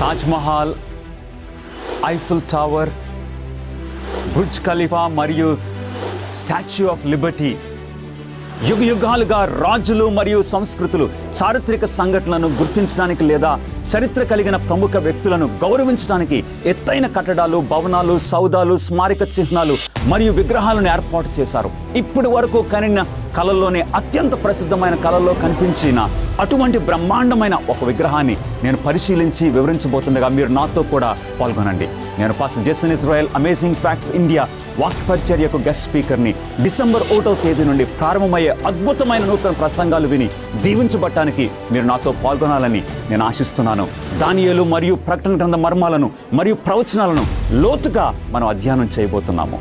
Taj Mahal Eiffel Tower Burj Khalifa మరియు statue of Liberty యుగ యుగాలుగా రాజులు మరియు సంస్కృతులు చారిత్రక సంఘటనలను గుర్తించడానికి లేదా చరిత్ర కలిగిన ప్రముఖ వ్యక్తులను గౌరవించడానికి ఎత్తైన కట్టడాలు భవనాలు సౌదాలు స్మారక చిహ్నాలు మరియు విగ్రహాలను ఏర్పాటు చేశారు. ఇప్పటి వరకు కనిన కళల్లోనే అత్యంత ప్రసిద్ధమైన కళల్లో కనిపించిన అటువంటి బ్రహ్మాండమైన ఒక విగ్రహాన్ని నేను పరిశీలించి వివరించబోతుండగా మీరు నాతో కూడా పాల్గొనండి. నేను pastor Jason Israel amazing facts India వాక్పరిచర్యకు guest స్పీకర్ని డిసెంబర్ ఒకటో తేదీ నుండి ప్రారంభమయ్యే అద్భుతమైన నూతన ప్రసంగాలు విని దీవించబట్టానికి మీరు నాతో పాల్గొనాలని నేను ఆశిస్తున్నాను. దానియలు మరియు ప్రకటన గ్రంథ మర్మాలను మరియు ప్రవచనాలను లోతుగా మనం అధ్యయనం చేయబోతున్నాము.